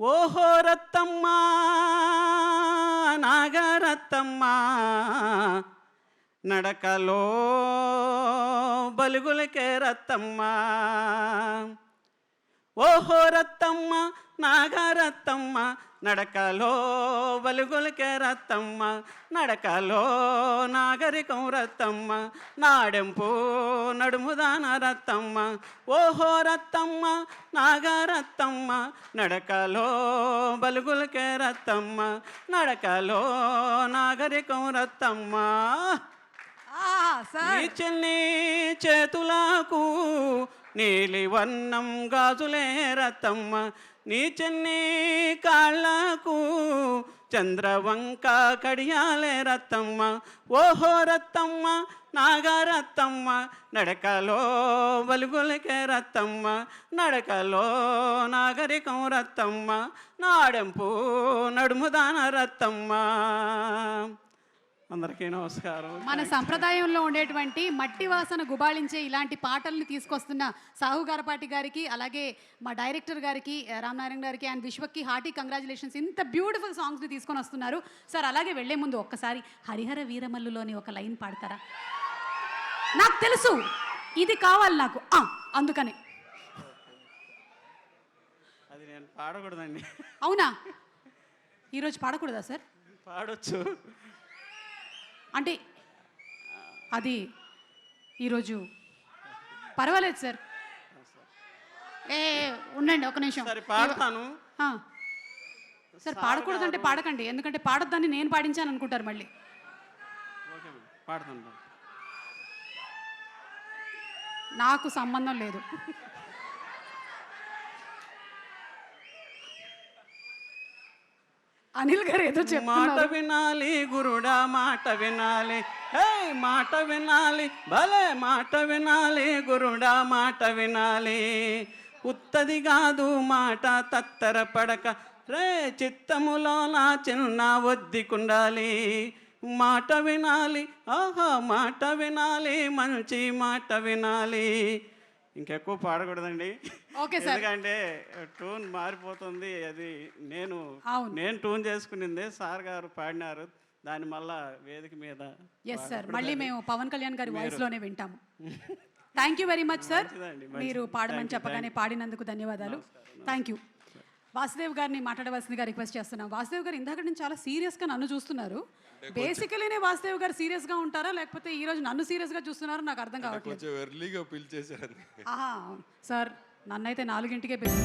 ఓహో రత్తమ్మ నాగరత్తమ్మా నడకలో బలుగులకే రత్తమ్మా. ఓహో రత్తమ్మ నాగరత్తమ్మ నడకలో బలుగులకే రత్తమ్మ నడకలో నాగరికం రత్తమ్మ నాడెంపు నడుముదాన రత్తమ్మ. ఓహో రత్తమ్మ నాగరత్తమ్మ నడకలో బలుగులకే రత్తమ్మ నడకలో నాగరికం రత్తమ్మ. చెల్లి చేతులకు నీలి వర్ణం గాజులే రతమ్మ నీ చెన్ని కాళ్ళకు చంద్రవంక కడియాలే రత్తమ్మ ఓహో రత్తమ్మ నాగరత్తమ్మ నడకలో వలుగులకే రత్తమ్మ నడకలో నాగరికం రత్తమ్మ నాడెంపు నడుముదాన రత్తమ్మ అందరికీ నమస్కారం. మన సంప్రదాయంలో ఉండేటువంటి మట్టి వాసన గుబాళించే ఇలాంటి పాటల్ని తీసుకొస్తున్న సాహు గారపాటి గారికి అలాగే మా డైరెక్టర్ గారికి రామనారాయణ గారికి అండ్ విశ్వక్కి హార్టీ కంగ్రాచులేషన్స్. ఇంత బ్యూటిఫుల్ సాంగ్స్ని తీసుకొని వస్తున్నారు. సార్ అలాగే వెళ్ళే ముందు ఒక్కసారి హరిహర వీరమల్లులోని ఒక లైన్ పాడతారా? నాకు తెలుసు. ఇది కావాలి నాకు. అందుకనే. అది నేను పాడకూడదండి. అవునా? ఈరోజు పాడకూడదా సార్? పాడొచ్చు. అంటే అది ఈరోజు పర్వాలేదు సార్. ఏ ఉండండి ఒక నిమిషం. సరే పాడతాను. సార్ పాడకూడదంటే పాడకండి ఎందుకంటే పాడొద్దని నేను పాడించాను అనుకుంటారు మళ్ళీ. నాకు సంబంధం లేదు. అనిల్ గారు ఏదో మాట వినాలి గురుడా మాట వినాలి. హే మాట వినాలి భలే మాట వినాలి గురుడా మాట వినాలి. ఉత్తది కాదు మాట తత్తర పడక. రే చిత్తములో నా చిన్న ఒద్దికుండాలి మాట వినాలి ఆహా మాట వినాలి మంచి మాట వినాలి. ఇంకెక్కువ పాడకూడదండి. Okay sir. ఎందుకంటే టూన్ మారిపోతుంది. అది నేను. నేను ట్యూన్ చేసుకునిందే సార్ గారు పాడినారు. దాని మళ్ళా వేదిక మీద ఎస్ సార్. మళ్ళీ మేము పవన్ కళ్యాణ్ గారి వాయిస్లోనే వింటాము. Thank you very much sir మీరు పాడమని చెప్పగానే పాడినందుకు ధన్యవాదాలు. థ్యాంక్ యూ వాసుదేవ్ గారిని మాట్లాడవలసిందిగా రిక్వెస్ట్ చేస్తున్నాం. వాసుదేవ్ గారు ఇందాక నుంచి చాలా సీరియస్గా నన్ను చూస్తున్నారు. బేసికలీనే వాసుదేవ్ గారు సీరియస్గా ఉంటారా? లేకపోతే ఈ రోజు నన్ను సీరియస్గా చూస్తున్నారో నాకు అర్థం కావట్లేదు. సార్ నన్నైతే నాలుగింటికే పెట్టి